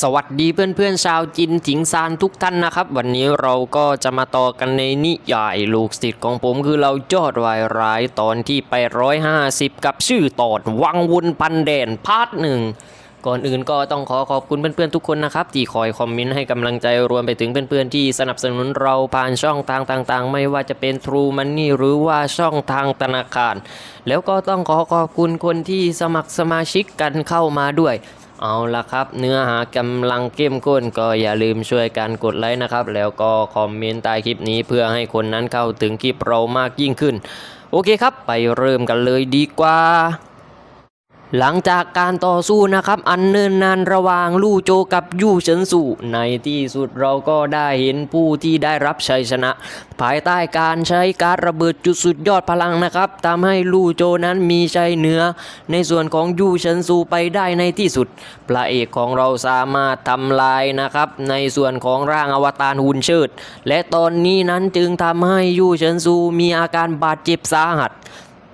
สวัสดีเพื่อนๆชาวจินจิงซานทุกท่านนะครับ วันนี้เราก็จะมาต่อกันในนิยายลูกศิษย์ของผมคือเรายอดวายร้ายตอนที่ไปร้อยห้าสิบกับชื่อตอนวังวนปันแดนพาร์ทหนึ่งก่อนอื่นก็ต้องขอขอบคุณเพื่อนๆทุกคนนะครับ ที่คอยคอมเมนต์ให้กำลังใจรวมไปถึงเพื่อนๆที่สนับสนุนเราผ่านช่องทางต่างๆ ไม่ว่าจะเป็น True Money หรือว่าช่องทางธนาคาร แล้วก็ต้องขอขอบคุณคนที่สมัครสมาชิกกันเข้ามาด้วย เอาละครับ เนื้อหากำลังเข้มข้นก็อย่าลืมช่วยกันกดไลค์นะครับ แล้วก็คอมเมนต์ใต้คลิปนี้เพื่อให้คนนั้นเข้าถึงคลิปเรามากยิ่งขึ้น โอเคครับ ไปเริ่มกันเลยดีกว่า หลังจากการต่อสู้นะครับ อันเนินนานระหว่างลู่โจกับยู่เฉินสู่ในที่สุดเราก็ได้เห็นผู้ที่ได้รับชัยชนะ ภายใต้การใช้การระเบิดจุดสุดยอดพลังนะครับทำให้ลู่โจนั้นมีชัยเหนือ ในส่วนของยู่เฉินสู่ไปได้ในที่สุดพระเอกของเราสามารถทำลายนะครับ ในส่วนของร่างอวตารหุ่นเชิด และตอนนี้นั้นจึงทำให้ยู่เฉินซูมีอาการบาดเจ็บสาหัส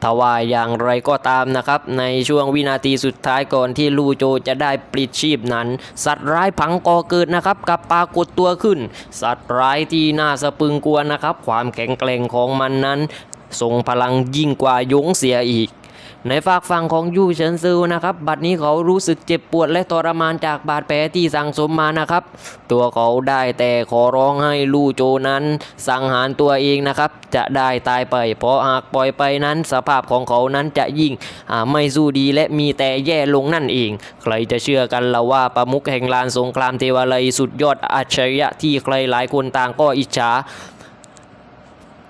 ทว่าอย่างไรก็ตามนะครับ ในช่วงวินาทีสุดท้ายก่อนที่ลูโจจะได้ปลิดชีพนั้น สัตว์ร้ายผังก่อเกิดนะครับกับปรากฏตัวขึ้น สัตว์ร้ายที่น่าสะพรึงกลัวนะครับ ความแข็งแกร่งของมันนั้นทรงพลังยิ่งกว่ายงเสียอีก ในฝากฝั่งของยูเฉินซือนะครับ บัดนี้เขารู้สึกเจ็บปวดและทรมานจากบาดแผลที่สั่งสมมานะครับ ตัวเขาได้แต่ขอร้องให้ลู่โจนั้น สังหารตัวเองนะครับ จะได้ตายไป เพราะหากปล่อยไปนั้นสภาพของเขานั้นจะยิ่งไม่สู้ดีและมีแต่แย่ลงนั่นเอง ใครจะเชื่อกันละว่าประมุขแห่งลานสงครามเทวาลัยสุดยอดอัจฉริยะที่ใครหลายคนต่างก็อิจฉา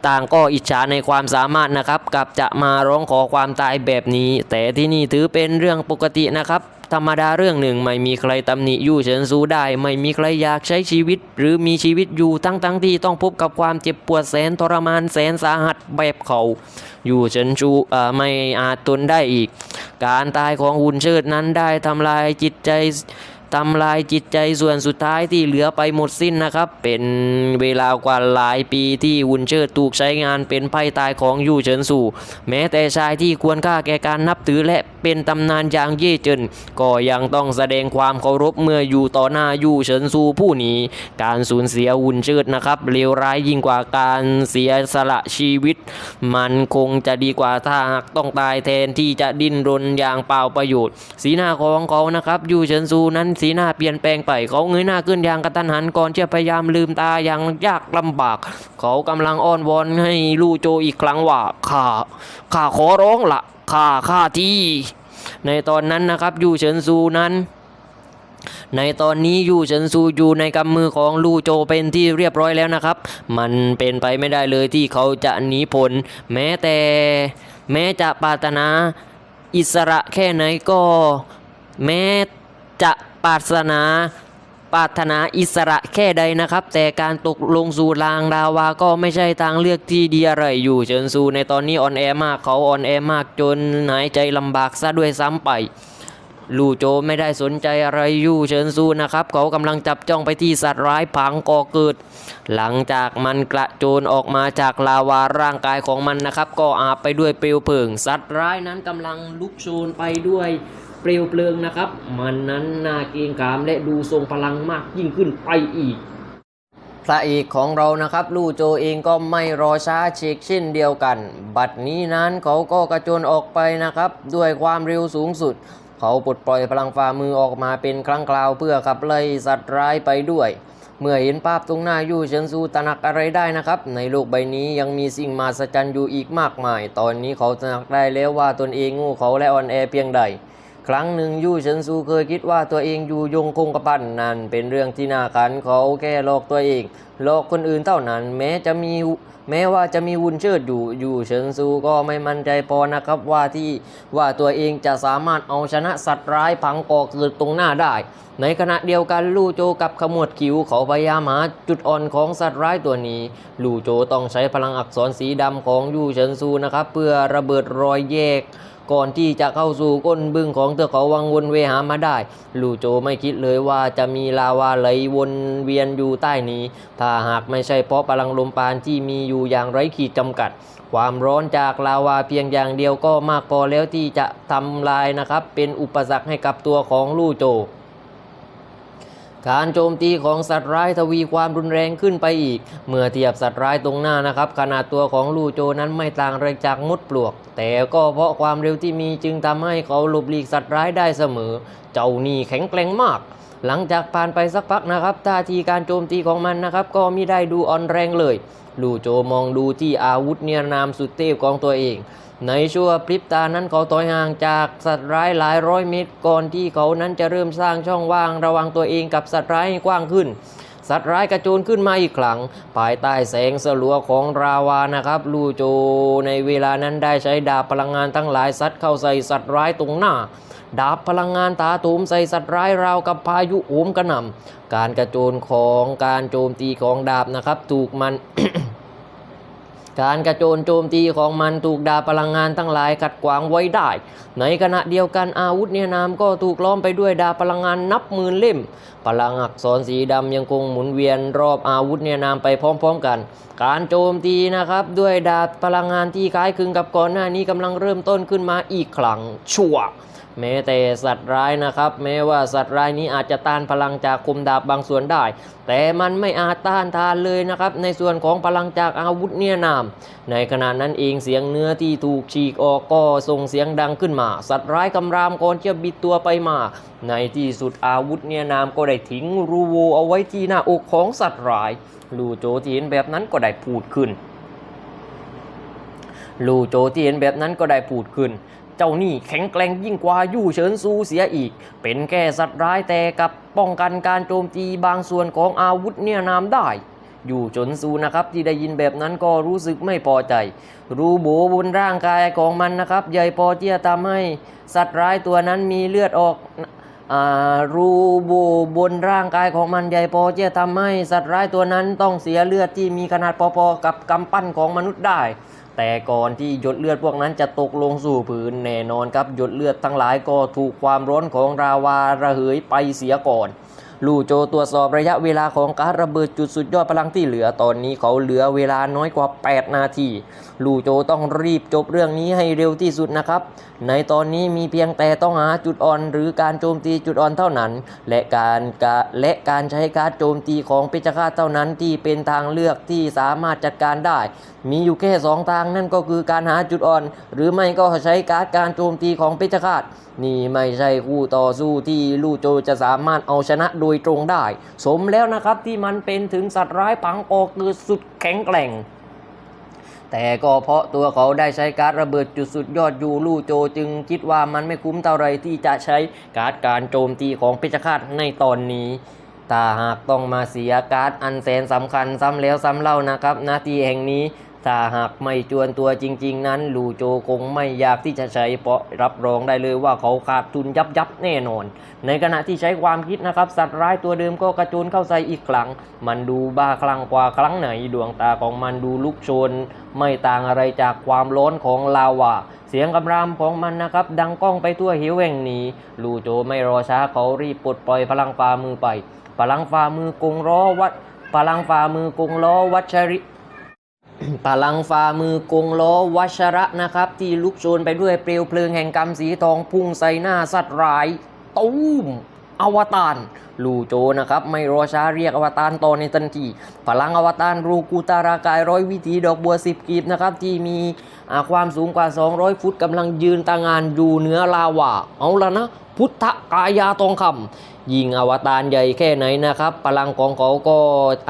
ต่างก็อิจฉาในความสามารถนะครับกับจะมาร้องขอความตายแบบนี้ แต่ที่นี่ถือเป็นเรื่องปกตินะครับธรรมดาเรื่องหนึ่งไม่มีใครตำหนิยู่เฉินซูได้ ไม่มีใครอยากใช้ชีวิต หรือมีชีวิตอยู่ทั้งทั้งที่ต้องพบกับความเจ็บปวดแสนทรมานแสนสาหัสแบบเขายู่เฉินชูเอ่ไม่อาจทนได้อีก การตายของหุ่นเชิดนั้นได้ทำลายจิตใจ ทำลายจิตใจส่วนสุดท้ายที่เหลือไปหมดสิ้นนะครับ เป็นเวลากว่าหลายปีที่วุนเชิดถูกใช้งานเป็นไพ่ตายของยู่เฉินสู่ แม้แต่ชายที่ควรค่าแก่การนับถือและเป็นตำนานอย่างเย่เจินก็ยังต้องแสดงความเคารพเมื่ออยู่ต่อหน้ายู่เฉินสู่ผู้นี้ การสูญเสียวุนเชิดนะครับเลวร้ายยิ่งกว่าการเสียสละชีวิต มันคงจะดีกว่าถ้าหากต้องตายแทนที่จะดิ้นรนอย่างเปล่าประโยชน์ สีหน้าของเขานะครับยู่เฉินซูนั้นสีหน้าเปลี่ยนแปลงไป เขาเงยหน้าขึ้นอย่างกระตันหันก่อนจะพยายามลืมตาอย่างยากลำบาก เขากำลังอ้อนวอนให้ลู่โจอีกครั้งว่าข้าข้าขอร้องละข้าข้าที่ในตอนนั้นนะครับยู่เฉินซูนั้นในตอนนี้ยู่เฉินซูอยู่ในกำมือของลู่โจเป็นที่เรียบร้อยแล้วนะครับ มันเป็นไปไม่ได้เลยที่เขาจะหนีพ้นแม้แต่แม้จะปารถนาอิสระแค่ไหนก็ แม้จะ ปรารถนาปรารถนาอิสระแค่ใดนะครับ แต่การตกลงสู่รางดาวาก็ไม่ใช่ทางเลือกที่ดีอะไรอยู่เฉินซูในตอนนี้อ่อนแอมากเขาอ่อนแอมากจนหายใจลำบากซะด้วยซ้ำไป ลู่โจไม่ได้สนใจอะไรอยู่เฉินซูนะครับ เขากำลังจับจ้องไปที่สัตว์ร้ายผังก่อเกิด หลังจากมันกระโจนออกมาจากลาวาร่างกายของมันนะครับ ก็อาบไปด้วยเปลวเพลิง สัตว์ร้ายนั้นกำลังลุกโชนไปด้วย เปลวเพลิงนะครับ มันนั้นน่าเกรงขามและดูทรงพลังมากยิ่งขึ้นไปอีกพระเอกของเรานะครับ ลู่โจเองก็ไม่รอช้าเชกเช่นเดียวกัน บัดนี้นั้นเขาก็กระโจนออกไปนะครับ ด้วยความเร็วสูงสุด เขาปลดปล่อยพลังฝ่ามือออกมาเป็นครั้งคราวเพื่อขับไล่สัตว์ร้ายไปด้วย เมื่อเห็นภาพตรงหน้ายู่เฉินซูตระหนักอะไรได้นะครับ ในโลกใบนี้ยังมีสิ่งมหัศจรรย์อยู่อีกมากมาย ตอนนี้เขาตระหนักได้แล้วว่าตนเองงูเขาและอ่อนแอเพียงใด ครั้งหนึ่งยู่เฉินซูเคยคิดว่าตัวเองอยู่ยงคงกระพันนั่นเป็นเรื่องที่น่าขันเขาแค่หลอกตัวเองหลอกคนอื่นเท่านั้น แม้จะมีแม้ว่าจะมีวุนเชิดอยู่อยู่เฉินซูก็ไม่มั่นใจพอนะครับว่าที่ว่าตัวเองจะสามารถเอาชนะสัตว์ร้ายพังกอกเกิดตรงหน้าได้ ในขณะเดียวกันลู่โจกับขมวดคิ้วเขาพยายามหาจุดอ่อนของสัตว์ร้ายตัวนี้ ลู่โจต้องใช้พลังอักษรสีดำของยู่เฉินซูนะครับเพื่อระเบิดรอยแยก ก่อนที่จะเข้าสู่ก้นบึ้งของเทือกเขาวังวนเวหามาได้ ลู่โจไม่คิดเลยว่าจะมีลาวาไหลวนเวียนอยู่ใต้นี้ ถ้าหากไม่ใช่เพราะพลังลมปานที่มีอยู่อย่างไร้ขีดจำกัด ความร้อนจากลาวาเพียงอย่างเดียวก็มากพอแล้วที่จะทำลายนะครับ เป็นอุปสรรคให้กับตัวของลู่โจ การโจมตีของสัตว์ร้ายทวีความรุนแรงขึ้นไปอีก เมื่อเทียบสัตว์ร้ายตรงหน้านะครับ ขนาดตัวของลู่โจนั้นไม่ต่างอะไรจากมดปลวก แต่ก็เพราะความเร็วที่มีจึงทำให้เขาหลบหลีกสัตว์ร้ายได้เสมอ เจ้านี่แข็งแกร่งมาก หลังจากผ่านไปสักพักนะครับท่าทีการโจมตีของมันนะครับ ก็ไม่ได้ดูอ่อนแรงเลย ลู่โจมองดูที่อาวุธเนียนามสุดเทพของตัวเอง ในชั่วพริบตานั้นเขาถอยห่างจากสัตว์ร้ายหลายร้อยเมตรก่อนที่เขานั้นจะเริ่มสร้างช่องว่างระว่างตัวเองกับสัตว์ร้ายให้กว้างขึ้น สัตว์ร้ายกระโจนขึ้นมาอีกครั้งภายใต้แสงสลัวของราวานะครับลูโจ ในเวลานั้นได้ใช้ดาบพลังงานทั้งหลายซัดเข้าใส่สัตว์ร้ายตรงหน้าดาบพลังงานตาตูมใส่สัตว์ร้ายราวกับพายุโหมกระหน่ำการกระโจนของการโจมตีของดาบนะครับ ถูกมัน การกระโจนโจมตีของมันถูกดาพลังงานทั้งหลายขัดขวางไว้ได้ ในขณะเดียวกันอาวุธเนี่ยนามก็ถูกล้อมไปด้วยดาพลังงานนับหมื่นเล่ม พลังอักษรสีดำยังคงหมุนเวียนรอบอาวุธเนี่ยนามไปพร้อม ๆ กัน การโจมตีนะครับด้วยดาพลังงานที่คล้ายคลึงกับก่อนหน้านี้กำลังเริ่มต้นขึ้นมาอีกครั้งชั่ว แม้แต่สัตว์ร้ายนะครับ แม้ว่าสัตว์ร้ายนี้อาจจะต้านพลังจากคมดาบบางส่วนได้ แต่มันไม่อาจต้านทานเลยนะครับ ในส่วนของพลังจากอาวุธเนี่ยนาม ในขณะนั้นเองเสียงเนื้อที่ถูกฉีกออกก็ส่งเสียงดังขึ้นมา สัตว์ร้ายกำรามก่อนจะบิดตัวไปมา ในที่สุดอาวุธเนี่ยนามก็ได้ทิ้งรูโวเอาไว้ที่หน้าอกของสัตว์ร้ายลูโจที่เห็นแบบนั้นก็ได้พูดขึ้นลูโจที่เห็นแบบนั้นก็ได้พูดขึ้น เจ้านี่แข็งแกร่งยิ่งกว่ายู่เฉินซูเสียอีก เป็นแค่สัตว์ร้ายแต่กับป้องกันการโจมตีบางส่วนของอาวุธเนี่ยนามได้ อยู่จนซูนะครับที่ได้ยินแบบนั้นก็รู้สึกไม่พอใจ รูโบบนร่างกายของมันนะครับใหญ่พอที่จะทำให้สัตว์ร้ายตัวนั้นมีเลือดออกอรูโบบนร่างกายของมันใหญ่พอที่จะทำให้สัตว์ร้ายตัวนั้นต้องเสียเลือดที่มีขนาดพอๆกับกำปั้นของมนุษย์ได้ แต่ก่อนที่หยดเลือดพวกนั้นจะตกลงสู่พื้นแน่นอนครับหยดเลือดทั้งหลายก็ถูกความร้อนของราวาระเหยไปเสียก่อน ลู่โจตรวจสอบระยะเวลาของการระเบิดจุดสุดยอดพลังที่เหลือตอนนี้เขาเหลือเวลาน้อยกว่า 8 นาที ลู่โจต้องรีบจบเรื่องนี้ให้เร็วที่สุดนะครับ ในตอนนี้มีเพียงแต่ต้องหาจุดอ่อน หรือการโจมตีจุดอ่อนเท่านั้น และการกและการใช้การโจมตีของเพชฌฆาตเท่านั้นที่เป็นทางเลือกที่สามารถจัดการได้ มีอยู่แค่สองทางนั่นก็คือการหาจุดอ่อน หรือไม่ก็ใช้การการโจมตีของเพชฌฆาตนี่ไม่ใช่คู่ต่อสู้ที่ลู่โจจะสามารถเอาชนะโดยยตรงได้ สมแล้วนะครับที่มันเป็นถึงสัตว์ร้ายปังออกคือสุดแข็งแกร่ง แต่ก็เพราะตัวเขาได้ใช้การระเบิดจุดสุดยอดยูลู่โจจึงคิดว่ามันไม่คุ้มเท่าไรที่จะใช้การการโจมตีของเพชฌฆาตในตอนนี้ถ้าหากต้องมาเสียการ์ดอันแสนสำคัญซ้ำแล้วซ้ำเล่านะครับนาทีแห่งนี้ ถ้าหากไม่จวนตัวจริง ๆ นั้นลูโจคงไม่อยากที่จะใช้เพราะรับรองได้เลยว่าเขาขาดทุนยับยับๆแน่นอน ในขณะที่ใช้ความคิดนะครับ สัตว์ร้ายตัวเดิมก็กระโจนเข้าใส่อีกครั้ง มันดูบ้าคลั่งกว่าครั้งไหนดวงตาของมันดูลุกโชน ไม่ต่างอะไรจากความร้อนของลาวาเสียงกำรามของมันนะครับ ดังก้องไปทั่วหิวแห่งนี้ ลูโจไม่รอช้าเขารีบปลดปล่อยพลังฝ่ามือไป พลังฝ่ามือกงล้อวัด พลังฝ่ามือกงล้อวัชริ พลังฝ่ามือกงล้อวัชระนะครับ ที่ลุกโชนไปด้วยเปลวเพลิงแห่งกรรมสีทองพุ่งใส่หน้าสัตว์ร้ายตูมอวตารลูโจนะครับ ไม่รอช้าเรียกอวตารต่อในทันทีพลังอวตารรูกูตารากายร้อยวิถีดอกบัวสิบกีบนะครับ ที่มีความสูงกว่า 200 ฟุตกำลังยืนตางานอยู่เหนือลาวาเอาละนะ พุทธกายาทองคำยิงอวตารใหญ่แค่ไหนนะครับ พลังของเขาก็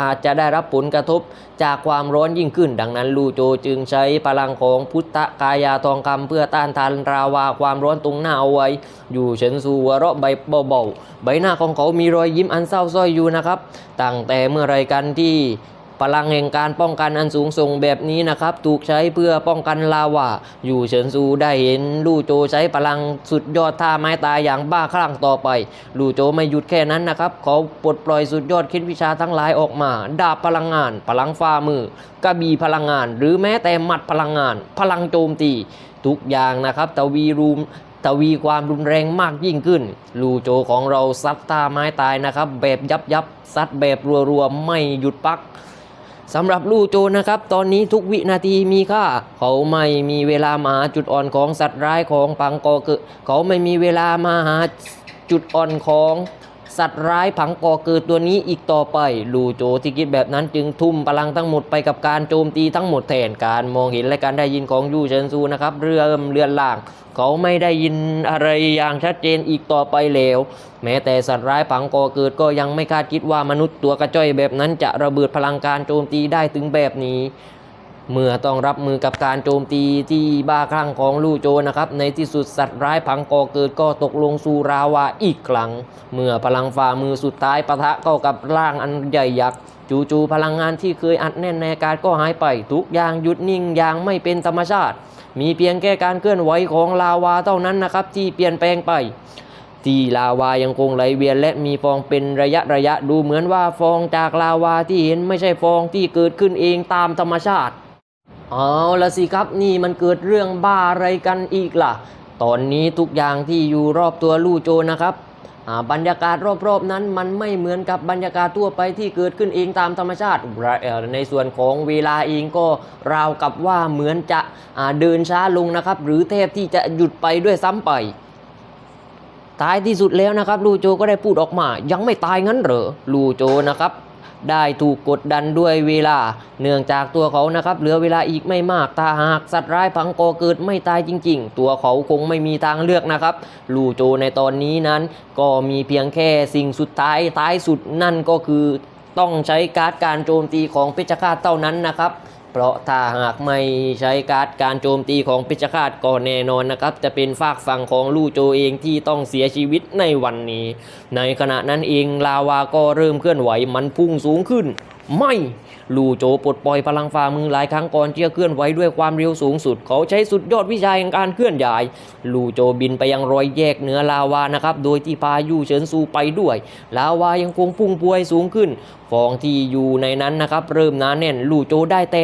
อาจจะได้รับผลกระทบจากความร้อนยิ่งขึ้น ดังนั้นลูโจจึงใช้พลังของพุทธกายาทองคำเพื่อต้านทานราวาความร้อนตรงหน้าเอาไว้ อยู่เฉินซูวเราะใบเบาๆใบหน้าของเขามีรอยยิ้มอันเศร้าส้อยอยู่นะครับตั้งแต่เมื่อไรกันที่ พลังแห่งการป้องกันอันสูงส่งแบบนี้นะครับ ถูกใช้เพื่อป้องกันลาวาอยู่เฉินซูได้เห็นลู่โจใช้พลังสุดยอดท่าไม้ตายอย่างบ้าคลั่งต่อไป ลู่โจไม่หยุดแค่นั้นนะครับ เขาปลดปล่อยสุดยอดคิดวิชาทั้งหลายออกมา ดาบพลังงาน พลังฝ่ามือกระบี่พลังงาน หรือแม้แต่หมัดพลังงาน พลังโจมตี ทุกอย่างนะครับตวีรูมทวีความรุนแรงมากยิ่งขึ้น ลูโจของเราซัดท่าไม้ตายนะครับ แบบยับยับซัดแบบรัวๆ ไม่หยุดพัก สำหรับลู่โจนะครับ ตอนนี้ทุกวินาทีมีค่า เขาไม่มีเวลามาหาจุดอ่อนของสัตว์ร้ายของปังกอเกะเขาไม่มีเวลามาหาจุดอ่อนของ สัตว์ร้ายผังก่อเกิดตัวนี้อีกต่อไป ลูโจที่คิดแบบนั้นจึงทุ่มพลังทั้งหมดไปกับการโจมตีทั้งหมดแทนการมองเห็นและการได้ยินของยูเฉินซูนะครับเรือเรือนล่าง เขาไม่ได้ยินอะไรอย่างชัดเจนอีกต่อไปแล้ว แม้แต่สัตว์ร้ายผังก่อเกิดก็ยังไม่คาดคิดว่ามนุษย์ตัวกระจ้อยแบบนั้นจะระเบิดพลังการโจมตีได้ถึงแบบนี้ เมื่อต้องรับมือกับการโจมตีที่บ้าคลั่งของลู่โจนะครับ ในที่สุดสัตว์ร้ายพังก่อเกิดก็ตกลงสู่ราวาอีกครั้ง เมื่อพลังฝ่ามือสุดท้ายปะทะเข้ากับร่างอันใหญ่ยักษ์จู่ๆพลังงานที่เคยอัดแน่นในอากาศก็หายไป ทุกอย่างหยุดนิ่งอย่างไม่เป็นธรรมชาติ มีเพียงแค่การเคลื่อนไหวของลาวาเท่านั้นนะครับ ที่เปลี่ยนแปลงไปที่ลาวายังคงไหลเวียนและมีฟองเป็นระยะระยะดูเหมือนว่าฟองจากลาวาที่เห็นไม่ใช่ฟองที่เกิดขึ้นเองตามธรรมชาติ เอาละสิครับนี่มันเกิดเรื่องบ้าอะไรกันอีกล่ะ ตอนนี้ทุกอย่างที่อยู่รอบตัวลู่โจนะครับบรรยากาศรอบๆนั้นมันไม่เหมือนกับบรรยากาศทั่วไปที่เกิดขึ้นเองตามธรรมชาติ ในส่วนของเวลาเองก็ราวกับว่าเหมือนจะเดินช้าลงนะครับ หรือแทบที่จะหยุดไปด้วยซ้ำไป ท้ายที่สุดแล้วนะครับ ลูโจก็ได้พูดออกมา ยังไม่ตายงั้นเหรอลูโจนะครับ ได้ถูกกดดันด้วยเวลา เนื่องจากตัวเขานะครับเหลือเวลาอีกไม่มากถ้าหากสัตว์ร้ายพังกอเกิดไม่ตายจริง ๆ ตัวเขาคงไม่มีทางเลือกนะครับ ลูโจในตอนนี้นั้น ก็มีเพียงแค่สิ่งสุดท้ายท้ายสุดนั่นก็คือต้องใช้การ์ดการโจมตีของเพชฌฆาตเท่านั้นนะครับ เพราะถ้าหากไม่ใช้การ์ดการโจมตีของพิชฆาตก็แน่นอนนะครับ จะเป็นฝากฝั่งของลู่โจเองที่ต้องเสียชีวิตในวันนี้ ในขณะนั้นเองลาวาก็เริ่มเคลื่อนไหวมันพุ่งสูงขึ้น ไม่ลู่โจปลดปล่อยพลังฝ่ามือหลายครั้งก่อนที่จะเคลื่อนไหวด้วยความเร็วสูงสุด เขาใช้สุดยอดวิชาแห่งการเคลื่อนย้าย ลู่โจบินไปยังรอยแยกเหนือลาวานะครับ โดยที่พายุเฉินซูไปด้วย ลาวายังคงพุ่งพวยสูงขึ้น ฟองที่อยู่ในนั้นนะครับ เริ่มหนาแน่นลู่โจได้แต่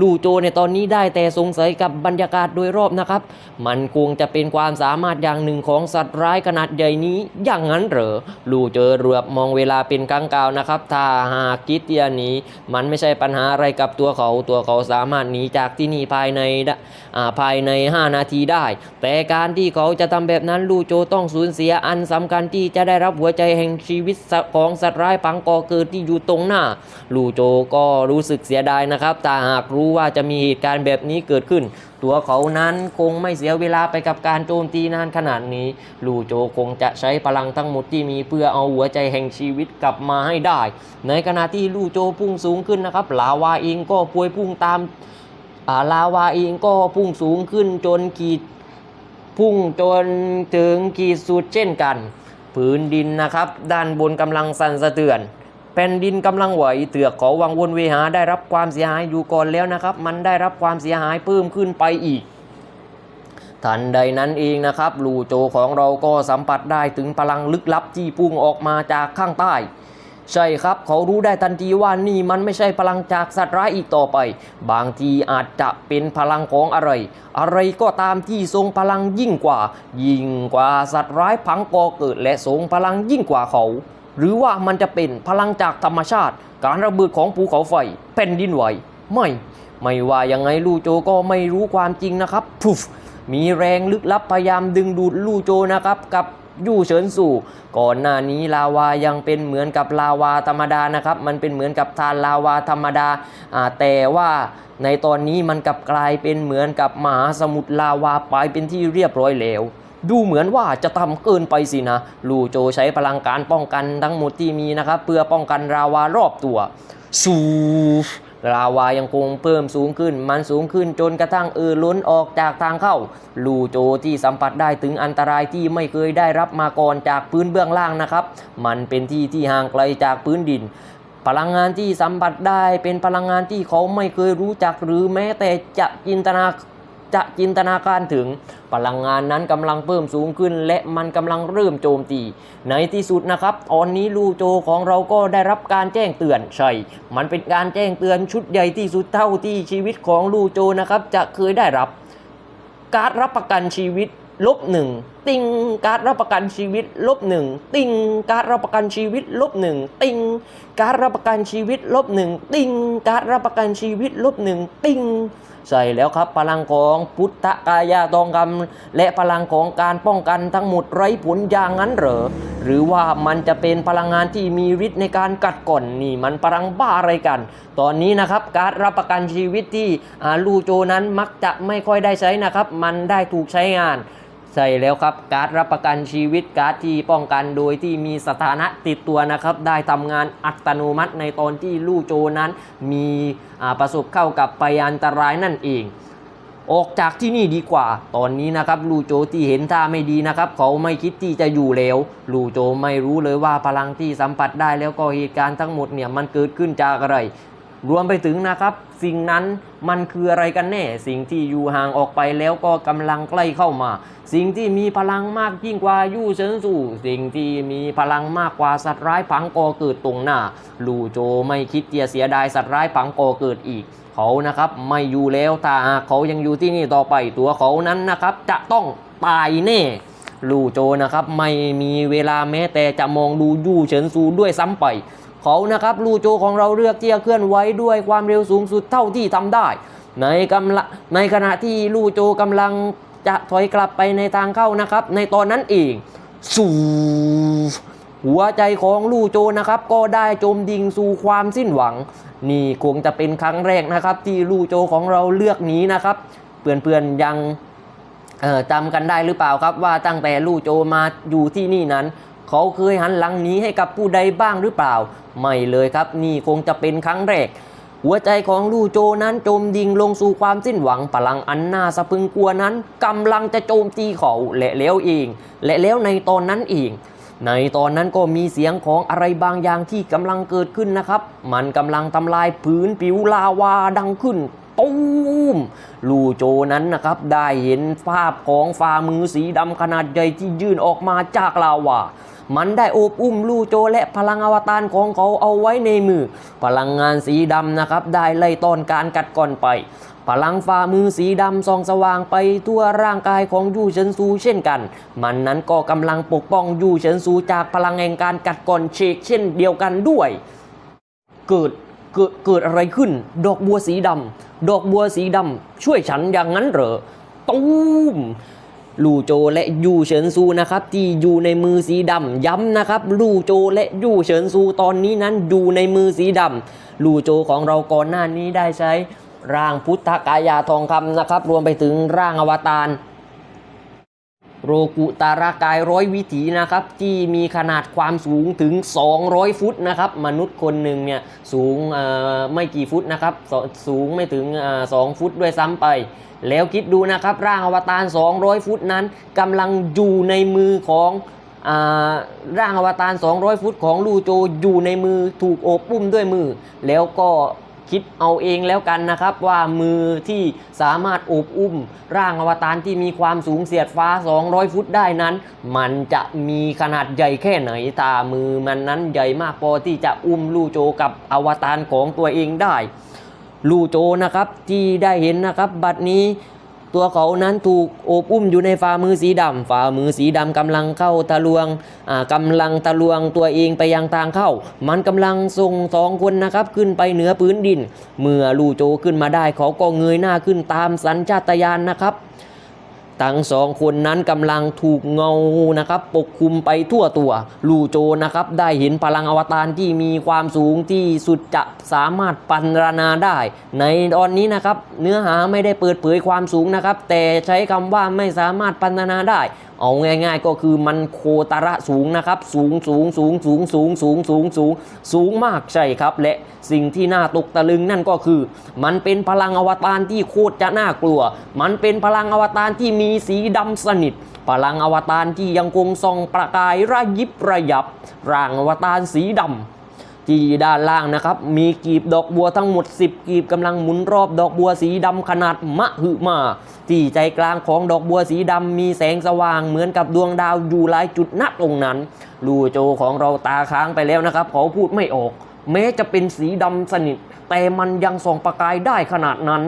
ลู่โจในตอนนี้ได้แต่สงสัยกับบรรยากาศโดยรอบนะครับ มันคงจะเป็นความสามารถอย่างหนึ่งของสัตว์ร้ายขนาดใหญ่นี้อย่างนั้นเหรอลู่เจเรือมองเวลาเป็นกลางกาวนะครับ ถ้าหากคิดที่จะหนีมันไม่ใช่ปัญหาอะไรกับตัวเขาตัวเขาสามารถหนีจากที่นี่ภายในดอ่าภายใน 5 นาทีได้ แต่การที่เขาจะทำแบบนั้นลู่โจต้องสูญเสียอันสำคัญที่จะได้รับหัวใจแห่งชีวิตของสัตว์ร้ายปังกอเกิดที่อยูู่่ตรงหน้า ลู่โจก็รู้สึกเสียดายนะครับแต่หากรู้ว่าจะมีเหตุการณ์แบบนี้เกิดขึ้น ตัวเขานั้นคงไม่เสียเวลาไปกับการโจมตีนานขนาดนี้ ลู่โจคงจะใช้พลังทั้งหมดที่มีเพื่อเอาหัวใจแห่งชีวิตกลับมาให้ได้ ในขณะที่ลู่โจพุ่งสูงขึ้นนะครับลาวาเองก็พวยพุ่งตามาลาวาเองก็พุ่งสูงขึ้นจนขีดพุ่งจนถึงขีดสุดเช่นกัน พื้นดินนะครับ ด้านบนกำลังสั่นสะเทือน แผ่นดินกำลังไหวเตือกขาวังวนเวหาได้รับความเสียหายอยู่ก่อนแล้วนะครับ มันได้รับความเสียหายเพิ่มขึ้นไปอีกทันใดนั้นเองนะครับลูโจของเราก็สัมผัสได้ถึงพลังลึกลับที่พุ่งออกมาจากข้างใต้ ใช่ครับ เขารู้ได้ทันทีว่านี่มันไม่ใช่พลังจากสัตว์ร้ายอีกต่อไป บางทีอาจจะเป็นพลังของอะไร อะไรก็ตามที่ทรงพลังยิ่งกว่า ยิ่งกว่าสัตว์ร้ายพังกอเกิดและทรงพลังยิ่งกว่าเขา หรือว่ามันจะเป็นพลังจากธรรมชาติ การระเบิดของภูเขาไฟแผ่นดินไหว ไม่ ไม่ว่ายังไงลู่โจก็ไม่รู้ความจริงนะครับพุฟมีแรงลึกลับพยายามดึงดูดลู่โจนะครับกับยู่เฉินสู่ ก่อนหน้านี้ลาวายังเป็นเหมือนกับลาวาธรรมดานะครับ มันเป็นเหมือนกับทานลาวาธรรมดา แต่ว่าในตอนนี้มันกลับกลายเป็นเหมือนกับมหาสมุทรลาวาไปเป็นที่เรียบร้อยแล้ว ดูเหมือนว่าจะทำเกินไปสินะ ลูโจใช้พลังการป้องกันทั้งหมดที่มีนะครับ เพื่อป้องกันราวารอบตัว สูฟราวายังคงเพิ่มสูงขึ้น มันสูงขึ้นจนกระทั่งเออล้นออกจากทางเข้า ลูโจที่สัมผัสได้ถึงอันตรายที่ไม่เคยได้รับมาก่อนจากพื้นเบื้องล่างนะครับ มันเป็นที่ที่ห่างไกลจากพื้นดิน พลังงานที่สัมผัสได้เป็นพลังงานที่เขาไม่เคยรู้จักหรือแม้แต่จะจินตนา จะจินตนาการถึงพลังงานนั้นกำลังเพิ่มสูงขึ้น และมันกำลังเริ่มโจมตี ในที่สุดนะครับตอนนี้ลูโจของเราก็ได้รับการแจ้งเตือนใช่ มันเป็นการแจ้งเตือนชุดใหญ่ที่สุดเท่าที่ชีวิตของลูโจนะครับจะเคยได้รับ การรับประกันชีวิตลบหนึ่ง ติงการรับประกันชีวิตลบหนึ่งติงการรับประกันชีวิตลบหนึ่งติงการรับประกันชีวิตลบหนึ่งติงการรับประกันชีวิตลบหนึ่งติงใช่แล้วครับ พลังของพุทธกายาตองคำและพลังของการป้องกันทั้งหมดไร้ผลอย่างนั้นเหรอหรือว่ามันจะเป็นพลังงานที่มีฤทธิ์ในการกัดก่อนนี่มันพลังบ้าอะไรกัน ตอนนี้นะครับการรับประกันชีวิตที่ลูโจนั้นมักจะไม่ค่อยได้ใช้นะครับ มันได้ถูกใช้งาน ใช่แล้วครับการดรับประกันชีวิตการดที่ป้องกันโดยที่มีสถานะติดตัวนะครับ ได้ทำงานอัตโนมัติในตอนที่ลู่โจนั้น มีประสบเข้ากับพยานตรายนั่นเองออกจากที่นี่ดีกว่า ตอนนี้นะครับลูโจที่เห็นท่าไม่ดีนะครับ เขาไม่คิดที่จะอยู่แล้ว ลูโจไม่รู้เลยว่าพลังที่สัมผัสได้แล้วก็เหตุการณ์ทั้งหมดเนี่ยมันเกิดขึ้นจากอะไร รวมไปถึงนะครับ สิ่งนั้นมันคืออะไรกันแน่ สิ่งที่อยู่ห่างออกไปแล้วก็กำลังใกล้เข้ามา สิ่งที่มีพลังมากยิ่งกว่ายู่เฉินสู่ สิ่งที่มีพลังมากกว่าสัตว์ร้ายผังกอเกิดตรงหน้า ลู่โจไม่คิดจะเสียดายสัตว์ร้ายผังกอเกิดอีก เขานะครับไม่อยู่แล้วถ้าเขายังอยู่ที่นี่ต่อไปตัวเขานั้นนะครับจะต้องตายแน่ลู่โจนะครับไม่มีเวลาแม้แต่จะมองดูยู่เฉินซูด้วยซ้ำไป เขานะครับลูโจของเราเลือกที่จะเคลื่อนไหวด้วยความเร็วสูงสุดเท่าที่ทำได้ ในกำละในขณะที่ลูโจกำลังจะถอยกลับไปในทางเข้านะครับ ในตอนนั้นเองสูหัวใจของลู่โจนะครับ ก็ได้จมดิ่งสู่ความสิ้นหวัง นี่คงจะเป็นครั้งแรกนะครับ ที่ลู่โจของเราเลือกหนีนะครับ เพื่อนๆยังจำกันได้หรือเปล่าครับว่าตั้งแต่ลู่โจมาอยู่ที่นี่นั้น เขาเคยหันหลังหนี้ให้กับผู้ใดบ้างหรือเปล่า ไม่เลยครับ นี่คงจะเป็นครั้งแรก หัวใจของลู่โจนั้นจมดิ่งลงสู่ความสิ้นหวังพลังอันน่าสะพึงกลัวนั้นกำลังจะโจมตีเขาและแล้วเอง และแล้วในตอนนั้นเองในตอนนั้นก็มีเสียงของอะไรบางอย่างที่กำลังเกิดขึ้นนะครับ มันกำลังทำลายพื้นผิวลาวาดังขึ้น ตูมลูโจนั้นนะครับ ได้เห็นภาพของฝ่ามือสีดำขนาดใหญ่ที่ยื่นออกมาจากลาวามันได้โอบอุ้มลูโจและพลังอวตารของเขาเอาไว้ในมือ พลังงานสีดำนะครับ ได้ไล่ต้อนการกัดก่อนไป พลังฝ่ามือสีดำส่องสว่างไปทั่วร่างกายของยูเฉินซูเช่นกัน มันนั้นก็กำลังปกป้องยูเฉินซูจากพลังแห่งการกัดก่อนเชกเช่นเดียวกันด้วย เกิดเกิดเกิดอะไรขึ้น ดอกบัวสีดำ ดอกบัวสีดำช่วยฉันอย่างนั้นเหรอตูมลู่โจและยู่เฉินซูนะครับที่อยู่ในมือสีดำย้ำนะครับลู่โจและยู่เฉินซูตอนนี้นั้นอยู่ในมือสีดำลู่โจของเราก่อนหน้านี้ได้ใช้ร่างพุทธกายาทองคำนะครับ รวมไปถึงร่างอวตาร โรกุตารากายร้อยวิถีนะครับที่มีขนาดความสูงถึง 200 ฟุตนะครับ มนุษย์คนหนึ่งเนี่ยสูงไม่กี่ฟุตนะครับสสูงไม่ถึงเอ่อ2ฟุตด้วยซ้ำไป แล้วคิดดูนะครับ ร่างอวตาร 200 ฟุตนั้นกำลังอยู่ในมือของร่างอวตาร 200 ฟุตของลูโจอยู่ในมือถูกโอบปุ้มด้วยมือ แล้วก็ คิดเอาเองแล้วกันนะครับว่ามือที่สามารถโอบอุ้ม ร่างอวตารที่มีความสูงเสียดฟ้า 200 ฟุตได้นั้น มันจะมีขนาดใหญ่แค่ไหนตามือมันนั้นใหญ่มากพอที่จะอุ้มลู่โจกับอวตารของตัวเองได้ ลู่โจนะครับที่ได้เห็นนะครับบัดนี้ ตัวเขานั้นถูกโอบอุ้มอยู่ในฝ่ามือสีดำฝ่ามือสีดำกำลังเข้าทะลวงอ่ากำลังทะลวงตัวเองไปยังทางเข้า มันกำลังส่งสองคนนะครับขึ้นไปเหนือพื้นดิน เมื่อลู่โจขึ้นมาได้เขาก็เงยหน้าขึ้นตามสัญชาตญาณนะครับ ทั้งสองคนนั้นกำลังถูกเงานะครับปกคลุมไปทั่วตัว ลูโจนะครับได้เห็นพลังอวตารที่มีความสูงที่สุดจะสามารถปันรนาได้ ในตอนนี้นะครับเนื้อหาไม่ได้เปิดเผยความสูงนะครับแต่ใช้คำว่าไม่สามารถปันรนาได้ เอาง่าย ๆ ก็คือมันโคตระสูงนะครับ สูงสูงสูงสูงสูงสูงสูงสูงสูงมากใช่ครับ และสิ่งที่น่าตกตะลึงนั่นก็คือ มันเป็นพลังอวตารที่โคตรจะน่ากลัว มันเป็นพลังอวตารที่มีสีดำสนิทพลังอวตารที่ยังคงส่องประกายระยิบระยับ ร่างอวตารสีดำ ที่ด้านล่างนะครับ มีกีบดอกบัวทั้งหมด 10 กีบกำลังหมุนรอบดอกบัวสีดำขนาดมะหึมาที่ใจกลางของดอกบัวสีดำมีแสงสว่างเหมือนกับดวงดาวอยู่หลายจุดณตรงนั้น ลูโจของเราตาค้างไปแล้วนะครับเขาพูดไม่ออก แม้จะเป็นสีดำสนิท แต่มันยังส่องประกายได้ขนาดนั้น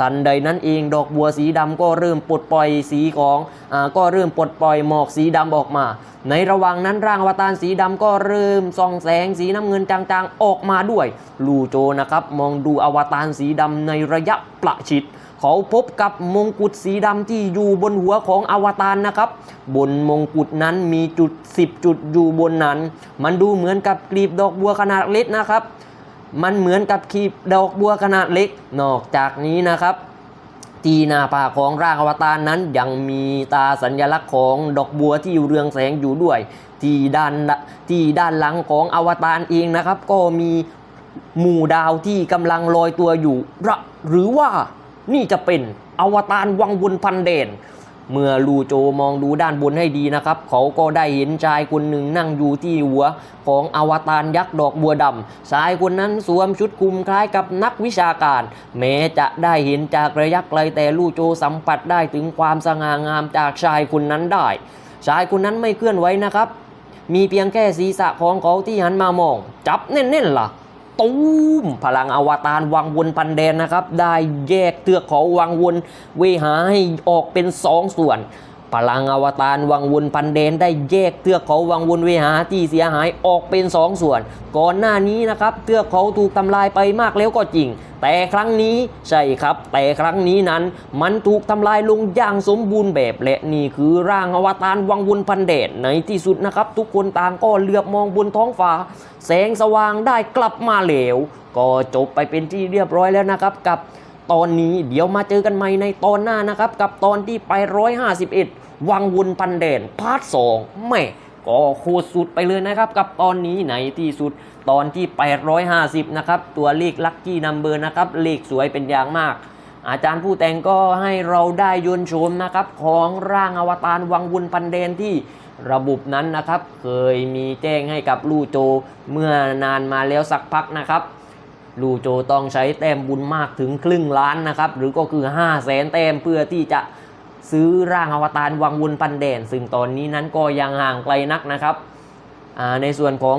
ทันใดนั้นเองดอกบัวสีดำก็เริ่มปลดปล่อยสีของอก็เริ่มปลดปล่อยหมอกสีดำออกมา ในระหว่างนั้นร่างอวตารสีดำก็เริ่มส่องแสงสีน้ำเงินจางๆออกมาด้วย ลูโจนะครับมองดูอวตารสีดำในระยะประชิดเขาพบกับมงกุฎสีดำที่อยู่บนหัวของอวตารนะครับ บนมงกุฎนั้นมีจุด 10 จุดอยู่บนนั้น มันดูเหมือนกับกลีบดอกบัวขนาดเล็กนะครับ มันเหมือนกับกลีบดอกบัวขนาดเล็ก นอกจากนี้นะครับที่หน้าผากของร่างอวตารนั้นยังมีตาสัญลักษณ์ของดอกบัวที่เรืองแสงอยู่ด้วย ที่ด้านที่ด้านหลังของอวตารเองนะครับ ก็มีหมู่ดาวที่กำลังลอยตัวอยู่หรือว่านี่จะเป็นอวตารวังวนพันเดน เมื่อลูโจมองดูด้านบนให้ดีนะครับ เขาก็ได้เห็นชายคนหนึ่งนั่งอยู่ที่หัวของอวตารยักษ์ดอกบัวดำชายคนนั้นสวมชุดคลุมคล้ายกับนักวิชาการ แม้จะได้เห็นจากระยะไกลแต่ลูโจสัมผัสได้ถึงความสง่างามจากชายคนนั้นได้ ชายคนนั้นไม่เคลื่อนไหวนะครับ มีเพียงแค่ศีรษะของเขาที่หันมามอง จับแน่นๆล่ะ ตูมพลังอวตารวังวนพันแดนนะครับ ได้แยกเตือกของวังวนเวหาให้ออกเป็นสองส่วน พลังอวตารวังวนพันแดนได้แยกเทือกเขาวังวนเวหาที่เสียหายออกเป็นสองส่วน ก่อนหน้านี้นะครับเทือกเขาถูกทำลายไปมากแล้วก็จริง แต่ครั้งนี้ใช่ครับ แต่ครั้งนี้นั้น มันถูกทำลายลงอย่างสมบูรณ์แบบและนี่คือร่างอวตารวังวนพันแดนในที่สุดนะครับ ทุกคนต่างก็เหลือบมองบนท้องฟ้า แสงสว่างได้กลับมาเหลว ก็จบไปเป็นที่เรียบร้อยแล้วนะครับกับ ตอนนี้เดี๋ยวมาเจอกันใหม่ในตอนหน้านะครับ กับตอนที่ไป 151 วังวนพันแดนพาร์ทสองแม่ก็โคตรสุดไปเลยนะครับ กับตอนนี้ในที่สุดตอนที่ 850 นะครับ ตัวเลขลัคกี้นัมเบอร์นะครับ เลขสวยเป็นอย่างมาก อาจารย์ผู้แต่งก็ให้เราได้ยนชมนะครับ ของร่างอวตารวังวนพันแดนที่ระบบนั้นนะครับ เคยมีแจ้งให้กับลู่โจเมื่อนานมาแล้วสักพักนะครับ ลูโจต้องใช้แต้มบุญมากถึงครึ่งล้านนะครับ หรือก็คือ 5 0 0แสนแต้มเพื่อที่จะซื้อร่างอวตารวังวนปันแดนซึ่งตอนนี้นั้นก็ยังห่างไกลนักนะครับในส่วนของ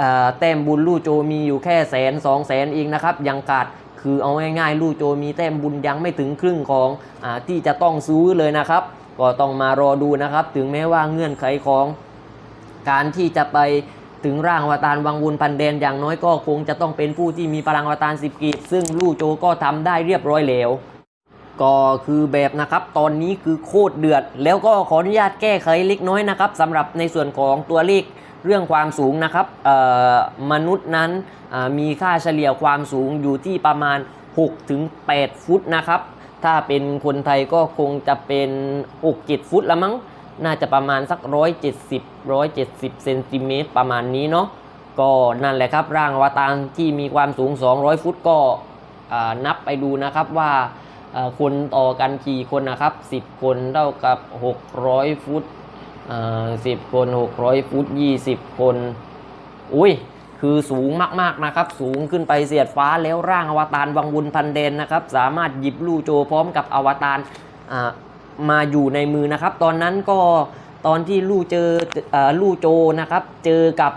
อแต้มบุญลู่โจมีอยู่แค่แสนสองแสนเองนะครับ ยังขาดคือเอาง่ายๆลู่โจมีแต้มบุญยังไม่ถึงครึ่งของอที่จะต้องซื้อเลยนะครับ ก็ต้องมารอดูนะครับ ถึงแม้ว่าเงื่อนไขของการที่จะไป ถึงร่างอวตารวังวนพันแดนอย่างน้อยก็คงจะต้องเป็นผู้ที่มีพลังอวตารสิบกีบซึ่งลู่โจก็ทำได้เรียบร้อยแล้วก็คือแบบนะครับตอนนี้คือโคตรเดือด แล้วก็ขออนุญาตแก้ไขเล็กน้อยนะครับสำหรับในส่วนของตัวเลขเรื่องความสูงนะครับมนุษย์นั้นมีค่าเฉลี่ยความสูงอยู่ที่ประมาณ 6-8 ฟุตนะครับ ถ้าเป็นคนไทยก็คงจะเป็น 6-7 ฟุตละมั้ง น่าจะประมาณสัก 170 170เซนติเมตรประมาณนี้เนาะก็นั่นแหละครับร่างอวตารที่มีความสูง 200 ฟุตก็นับไปดูนะครับว่าคนต่อกันกี่คนนะครับ 10 คนเท่ากับ 600 ฟุต10 คน 600 ฟุต 20 คน อุ้ยคือสูงมากๆนะครับ สูงขึ้นไปเสียดฟ้าแล้วร่างอวตารวังวนพันเดนนะครับ สามารถหยิบลู่โจพร้อมกับอวตาร มาอยู่ในมือนะครับ ตอนนั้นก็ตอนที่ลู่เจออลู่โจนะครับ เจอกับ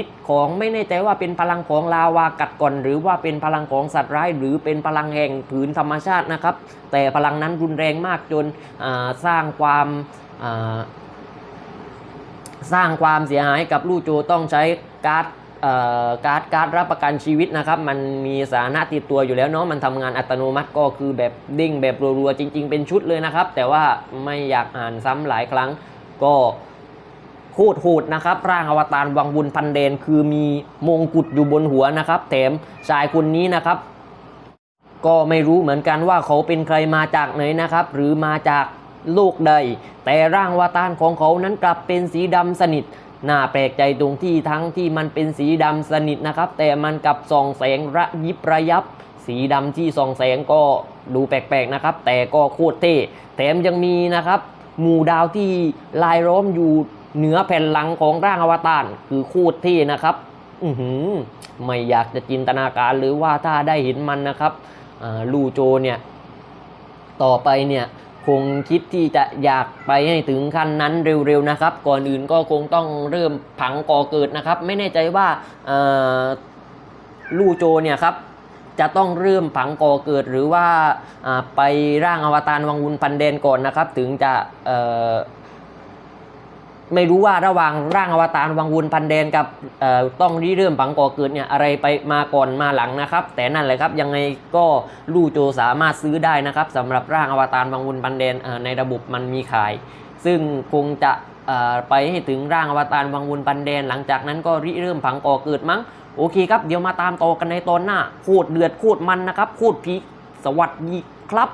ฤทธิ์ของไม่แน่ใจว่าเป็นพลังของลาวากัดก่อน หรือว่าเป็นพลังของสัตว์ร้าย หรือเป็นพลังแห่งผืนธรรมชาตินะครับ แต่พลังนั้นรุนแรงมากจนสร้างความสร้างความเสียหายกับลู่โจต้องใช้การ์ด การ์ดการ์ดรับประกันชีวิตนะครับ มันมีสาระติดตัวอยู่แล้วเนาะมันทำงานอัตโนมัติก็คือแบบเด้งแบบรัวๆจริง ๆ เป็นชุดเลยนะครับ แต่ว่าไม่อยากอ่านซ้ำหลายครั้ง ก็โคตรโหดนะครับ ร่างอวตารวังบุญพันเดน คือมีมงกุฎอยู่บนหัวนะครับ แถมชายคนนี้นะครับ ก็ไม่รู้เหมือนกันว่าเขาเป็นใครมาจากไหนนะครับ หรือมาจากโลกใด แต่ร่างวาตารของเขานั้นกลับเป็นสีดำสนิท น่าแปลกใจตรงที่ทั้งที่มันเป็นสีดำสนิทนะครับ แต่มันกับส่องแสงระยิบระยับ สีดำที่ส่องแสงก็ดูแปลกๆนะครับ แต่ก็โคตรเท่แถมยังมีนะครับหมู่ดาวที่ลายล้อมอยู่เหนือแผ่นหลังของร่างอวตารคือโคตรเท่นะครับ อือหือไม่อยากจะจินตนาการหรือว่าถ้าได้เห็นมันนะครับลูโจเนี่ย ต่อไปเนี่ย คงคิดที่จะอยากไปให้ถึงขั้นนั้นเร็วๆนะครับ ก่อนอื่นก็คงต้องเริ่มผังก่อเกิดนะครับ ไม่แน่ใจว่าลู่โจเนี่ยครับจะต้องเริ่มผังก่อเกิดหรือว่าไปร่างอวตารวังวุนพันเดนก่อนนะครับ ถึงจะ ไม่รู้ว่าระหว่างร่างอวตารวังวนพันแดนกับต้องริเริ่มผังก่อเกิดเนี่ยอะไรไปมาก่อนมาหลังนะครับ แต่นั่นแหละครับยังไงก็ลู่โจสามารถซื้อได้นะครับสำหรับร่างอวตารวังวนพันแดนในระบบมันมีขาย ซึ่งคงจะไปให้ถึงร่างอวตารวังวนพันแดน หลังจากนั้นก็ริเริ่มผังก่อเกิดมั้งโอเคครับเดี๋ยวมาตามต่อกันในตอนหน้าโคตรเดือดโคตรมันนะครับโคตรพีสวัสดีครับ